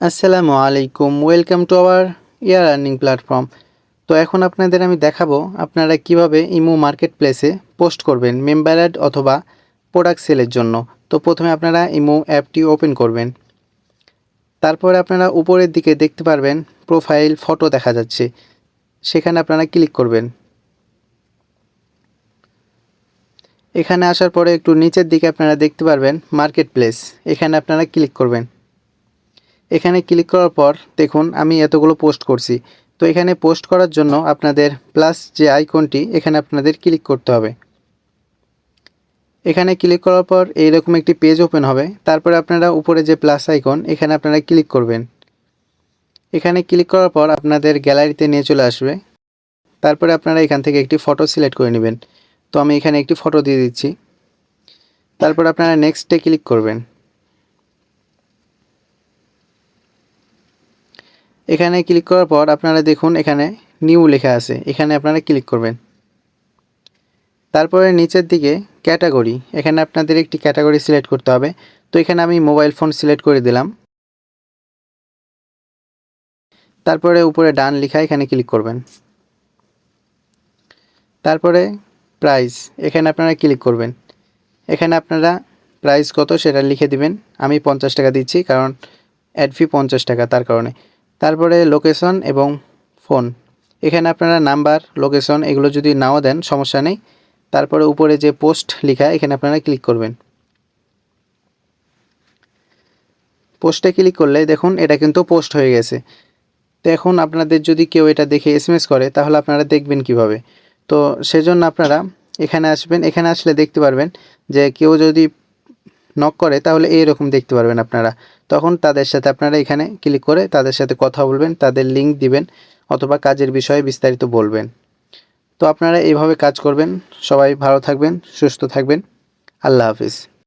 আসসালামু আলাইকুম, welcome to our year earning platform. তো এখন আপনাদের আমি দেখাবো আপনারা কীভাবে ইমো মার্কেট প্লেসে পোস্ট করবেন মেম্বার অ্যাড অথবা প্রোডাক্ট সেলের জন্য। তো প্রথমে আপনারা ইমো অ্যাপটি ওপেন করবেন। তারপরে আপনারা উপরের দিকে দেখতে পারবেন প্রোফাইল ফটো দেখা যাচ্ছে। সেখানে আপনারা ক্লিক করবেন। এখানে আসার পরে একটু নিচের দিকে আপনারা দেখতে পারবেন মার্কেট প্লেস এখানে আপনারা ক্লিক করবেন। এখানে ক্লিক করার পর দেখুন আমি এতগুলো পোস্ট করছি। তো এখানে পোস্ট করার জন্য আপনাদের প্লাস যে আইকনটি এখানে আপনাদের ক্লিক করতে হবে। এখানে ক্লিক করার পর এইরকম একটি পেজ ওপেন হবে। তারপরে আপনারা উপরে যে প্লাস আইকন এখানে আপনারা ক্লিক করবেন। এখানে ক্লিক করার পর আপনাদের গ্যালারিতে নিয়ে চলে আসবে। তারপরে আপনারা এখান থেকে একটি ফটো সিলেক্ট করে নেবেন। তো আমি এখানে একটি ফটো দিয়ে দিচ্ছি। তারপর আপনারা নেক্সটে ক্লিক করবেন। এখানে ক্লিক করার পর আপনারা দেখুন এখানে নিউ লেখা আছে। এখানে আপনারা ক্লিক করবেন। তারপরে নিচের দিকে ক্যাটাগরি এখানে আপনাদের একটি ক্যাটাগরি সিলেক্ট করতে হবে। তো এখানে আমি মোবাইল ফোন সিলেক্ট করে দিলাম। তারপরে উপরে ডান লেখা এখানে ক্লিক করবেন। তারপরে প্রাইস এখানে আপনারা ক্লিক করবেন। এখানে আপনারা প্রাইস কত সেটা লিখে দিবেন। আমি পঞ্চাশ টাকা দিচ্ছি, কারণ অ্যাড ফি পঞ্চাশ টাকা তার কারণে। তারপরে লোকেশন এবং ফোন এখানে আপনারা নাম্বার লোকেশন এগুলো যদি নাও দেন, সমস্যা নেই। তারপরে উপরে যে পোস্ট লেখা, এখানে আপনারা ক্লিক করবেন। পোস্টে ক্লিক করলে দেখুন, এটা কিন্তু পোস্ট হয়ে গেছে। তো এখন আপনাদের যদি কেউ এটা দেখে এসএমএস করে, তাহলে আপনারা দেখবেন কীভাবে? তো সেজন্য আপনারা এখানে আসবেন। এখানে আসলে দেখতে পারবেন যে কেউ যদি নক করে, তাহলে এইরকম দেখতে পারবেন আপনারা। তখন তাদের সাথে আপনারা এখানে ক্লিক করে তাদের সাথে কথা বলবেন, তাদের লিঙ্ক দিবেন, অথবা কাজের বিষয়ে বিস্তারিত বলবেন। তো আপনারা এইভাবে কাজ করবেন। সবাই ভালো থাকবেন, সুস্থ থাকবেন। আল্লাহ হাফিজ।